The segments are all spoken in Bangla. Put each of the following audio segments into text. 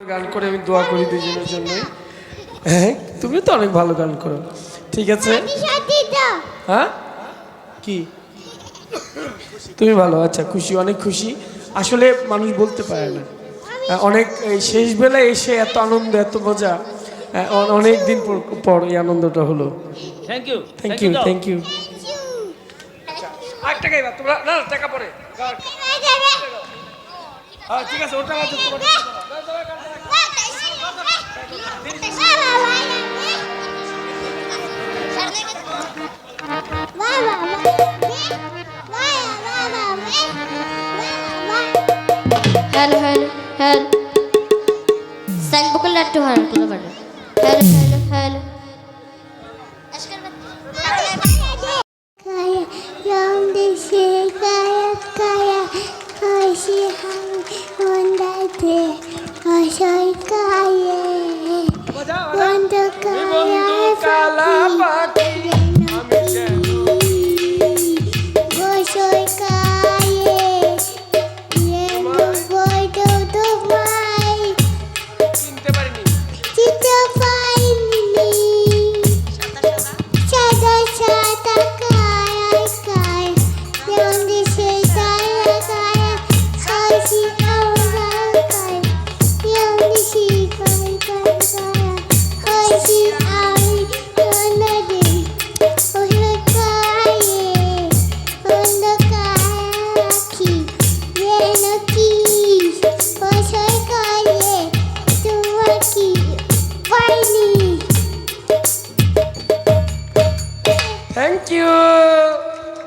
গান করে আমি দোয়া করি দুজনের জন্যই হ্যাঁ তুমি তো অনেক ভালো গান করো। ঠিক আছে? হ্যাঁ? কি? তুমি ভালো আচ্ছা খুশি অনেক খুশি। আসলে মানুষ বলতে পারে না। আহ, অনেক এই শেষ বেলায় এসে এত আনন্দ এত মজা অনেক দিন পর পর এই আনন্দটা হলো। Thank you thank you thank you আরেকটা গাইবা তোমরা না না, টাকা পরে। হ্যাঁ ঠিক আছে ওটা তোমার hello hello hello. Sign Bakul Lattu hello hello hello.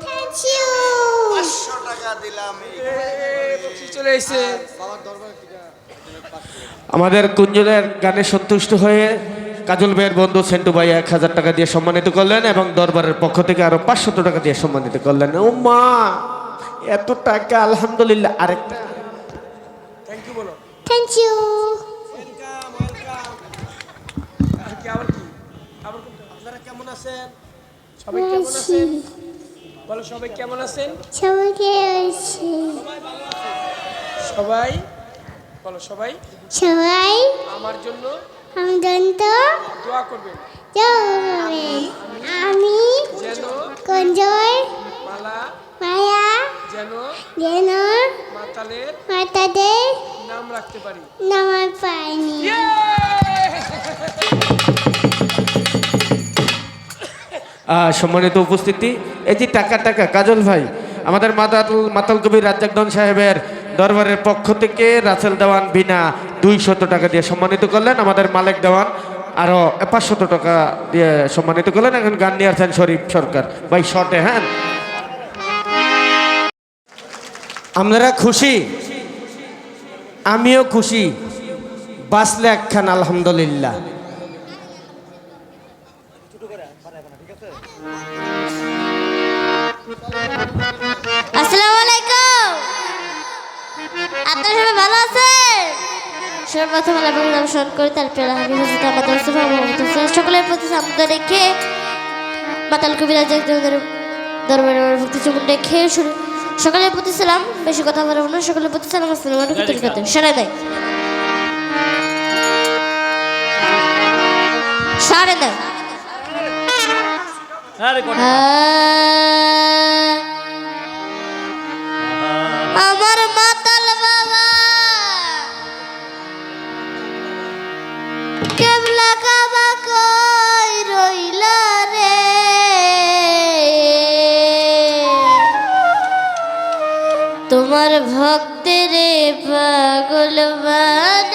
Thank you চলে এসে আমাদের কুঞ্জনের গানে সন্তুষ্ট হয়ে কাজল ভাইয়ের বন্ধু সেন্টু ভাই এক হাজার টাকা দিয়ে সম্মানিত করলেন এবং দরবারের পক্ষ থেকে আরও পাঁচশত টাকা দিয়ে সম্মানিত করলেন। ও মা এত টাকা আলহামদুলিল্লাহ। আরেকটা। থ্যাংক ইউ বলো। Thank you. আর কি আবার কি? আবার কোনটা? আপনারা কেমন আছেন? সবাই কেমন আছেন? বলো সবাই কেমন আছেন? সবাইকে আছে। সবাই? বলো সবাই? সবাই আমার জন্য আমদন্ত দোয়া করবেন। আমি যেন কঞ্জয় মালা মায়া যেন যেন মাতালের মাতাদের নাম রাখতে পারি। নামার পাইনি। সম্মানিত উপস্থিতি। এই যে টাকা টাকা, কাজল ভাই, আমাদের মাতাল মাতাল কবির রাজ্জাকদন সাহেবের দরবারের পক্ষ থেকে রাসেল দেওয়ান বিনা দুইশত টাকা দিয়ে সম্মানিত করলেন। আমাদের মালিক দেওয়ান আরও পাঁচশত টাকা দিয়ে সম্মানিত করলেন। এখন গান নিয়ে আসছেন শরীফ সরকার। ভাই শর্টে হ্যাঁ? আপনারা খুশি? আমিও খুশি। বাঁচলে একখান, আলহামদুলিল্লাহ। সর্বপ্রথম আল্লাহ নাম স্মরণ করি তারপরে আমি হজরত আমাদের মুস্তফা মোহাম্মদ সকলের প্রতি সামনে রেখে মাতাল কবিরাজ দরবারে ভক্তি চুমুন রেখে শুরু সকলের প্রতি সালাম বেশি কথা বলব না সকলের প্রতি সালাম আসসালামু আলাইকুম তরিকাতে সারা দেয় সারে দেয় হ্যাঁ। তোমার ভক্তের পাগল বানাইয়া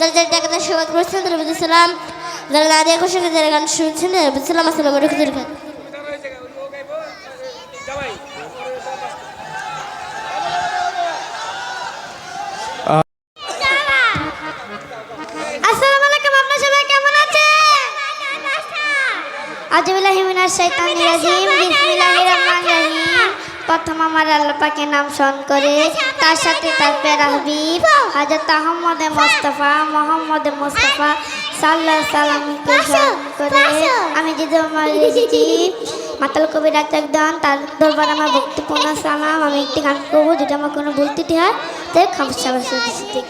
যারা যারা টাকাটা করছেন তারা বুঝেছিলাম যারা না খুশি যারা গান শুনছেন বুঝেছিলাম আসসালামু আলাইকুম আসসালামু আলাইকুম আপনারা সবাই কেমন আছেন আজবিল্লাহি মিনাশ শাইতানির রাজিম বিসমিল্লাহির রহমানির রহিম পাকের নাম স্মরণ করে তার সাথে তার প্যারা হাবিব হযরত আহমদ মোস্তফা মোহাম্মদ মোস্তফা সাল্লাল্লাহু সাল্লামকে স্মরণ করে। আমি যে আমার মাতাল কবির দান তার দরবার আমার ভক্তিপূর্ণ সালাম। আমি একটি গান করব যেটা আমার কোনো ভুল ত্রুটি হয় তাই খামসা দিচ্ছি।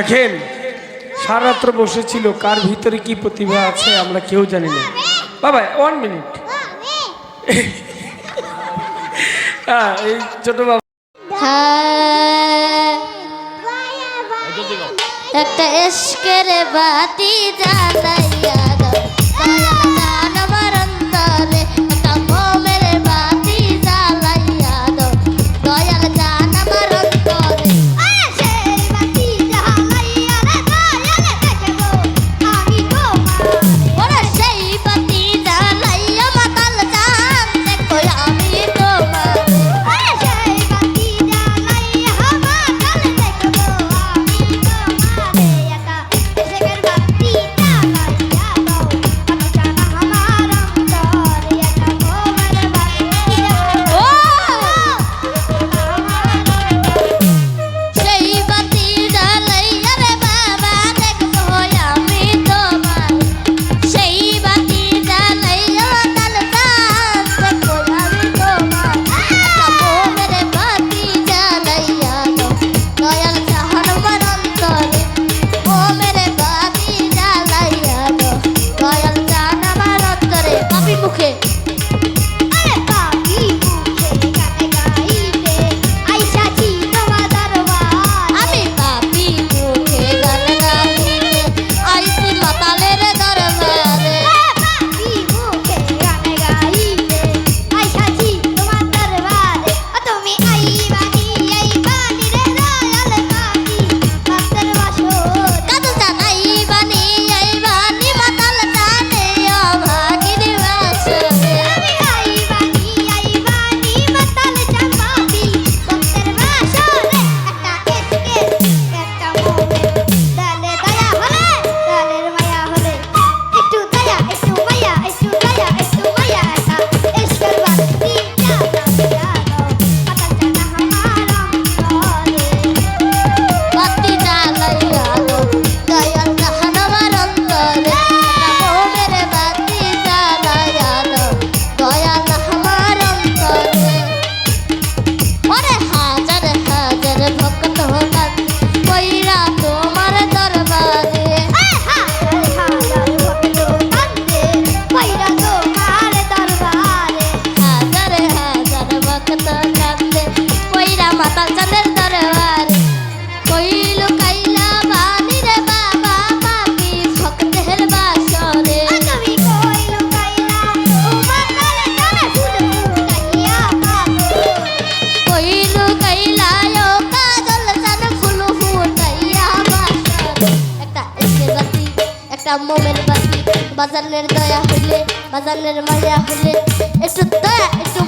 দেখেন সারাত্র বসেছিল, কার ভিতরে কি প্রতিভা আছে আমরা কেউ জানি না। বাবা ওয়ান মিনিট হ্যাঁ এই ছোট বাবা। হ্যাঁ, একটা এসকের বাতি জ্বালাই। একটা মোমের বাতি বাজানের দয়া হইলে বাজানের মায়া হইলে একটু দয়া একটু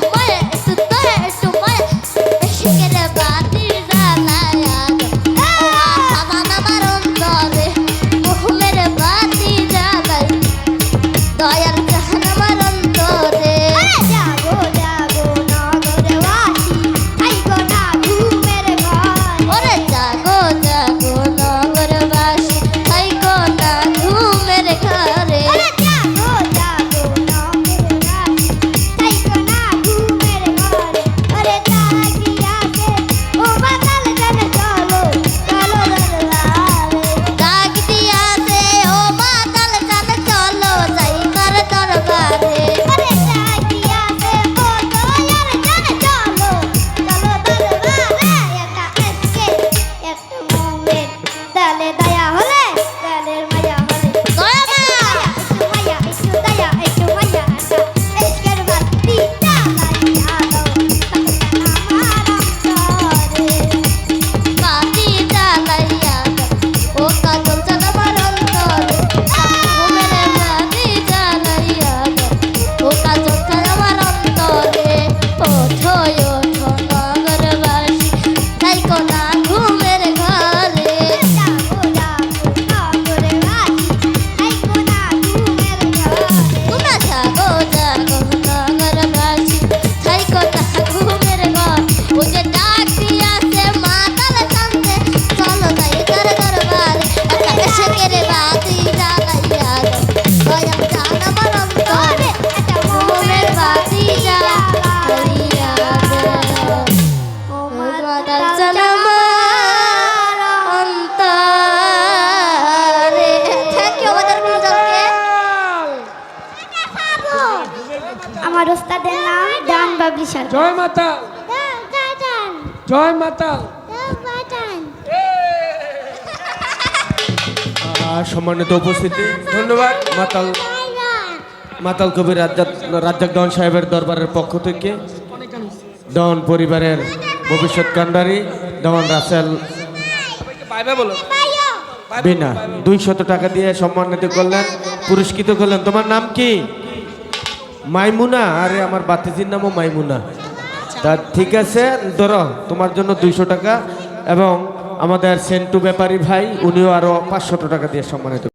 মাতা। জয় মাতা। সম্মানিত উপস্থিতি। ধন্যবাদ মাতাল মাতাল কবির রাজ্জাক রাজ্জাক ডন সাহেবের দরবারের পক্ষ থেকে। ডন পরিবারের ভবিষ্যৎ কান্ডারি ডন রাসেল। বিনা। দুইশত টাকা দিয়ে সম্মানিত করলেন পুরস্কৃত করলেন। তোমার নাম কি? মাইমুনা। আরে আমার বাতিজির নামও মাইমুনা। তা ঠিক আছে, ধরো, তোমার জন্য দুইশো টাকা এবং আমাদের সেন্টু ব্যাপারী ভাই, উনিও আরও পাঁচশো টাকা দিয়ে সম্মানিত